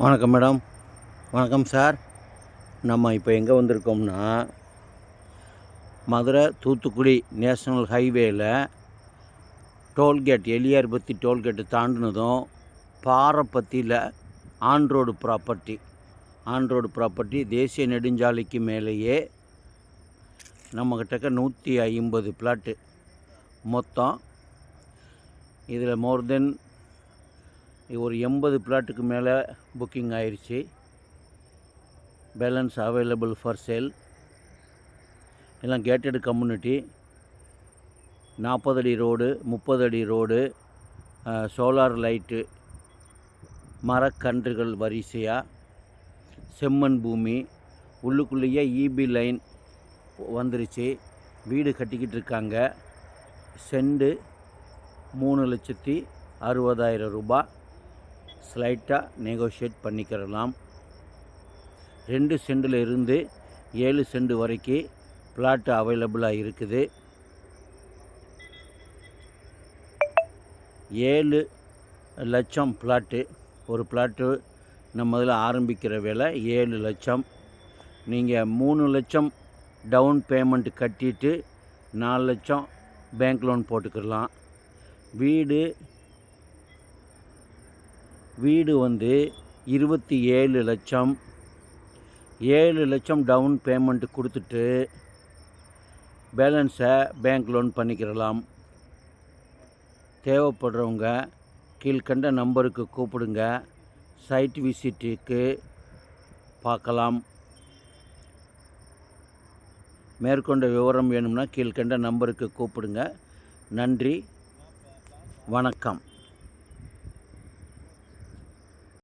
வணக்கம் மேடம். வணக்கம் சார். நம்ம இப்போ எங்கே வந்திருக்கோம்னா Madurai Thoothukudi national ஹைவேயில் toll gate Eliyarpathi toll gate தாண்டினதும் பாறைப்பத்தியில் on road property on road property தேசிய நெடுஞ்சாலைக்கு மேலேயே நம்மக்கிட்டக்க நூற்றி ஐம்பது பிளாட்டு மொத்தம். இதில் மோர் தென் ஒரு எண்பது பிளாட்டுக்கு மேலே புக்கிங் ஆயிடுச்சு பேலன்ஸ் அவைலபிள் ஃபார் சேல் எல்லாம் கேட்டட் கம்யூனிட்டி நாற்பது அடி ரோடு முப்பது அடி ரோடு சோலார் லைட்டு மரக்கன்றுகள் வரிசையாக செம்மண் பூமி. உள்ளுக்குள்ளேயே இபி லைன் வந்துருச்சு. வீடு கட்டிக்கிட்டு இருக்காங்க. செண்டு மூணு லட்சத்தி அறுபதாயிரம் ரூபாய். ஸ்லைட்டாக நெகோஷியேட் பண்ணிக்கிறலாம். ரெண்டு சென்டில் இருந்து ஏழு சென்ட் வரைக்கும் பிளாட் அவைலபிளாக இருக்குது. ஏழு லட்சம் பிளாட்டு ஒரு பிளாட்டு நம்ம முதல்ல ஆரம்பிக்கிற வேலை ஏழு லட்சம். நீங்கள் மூணு லட்சம் டவுன் பேமெண்ட் கட்டிட்டு நாலு லட்சம் பேங்க் லோன் போட்டுக்கிடலாம் வீடு வீடு வந்து இருபத்தி ஏழு லட்சம். ஏழு லட்சம் டவுன் பேமெண்ட் கொடுத்துட்டு பேலன்ஸை பேங்க் லோன் பண்ணிக்கிறலாம். தேவைப்படுறவங்க கீழ்கண்ட நம்பருக்கு கூப்பிடுங்க. சைட் விசிட்டுக்கு பார்க்கலாம். மேற்கொண்ட விவரம் வேணும்னா கீழ்கண்ட நம்பருக்கு கூப்பிடுங்க. நன்றி. வணக்கம்.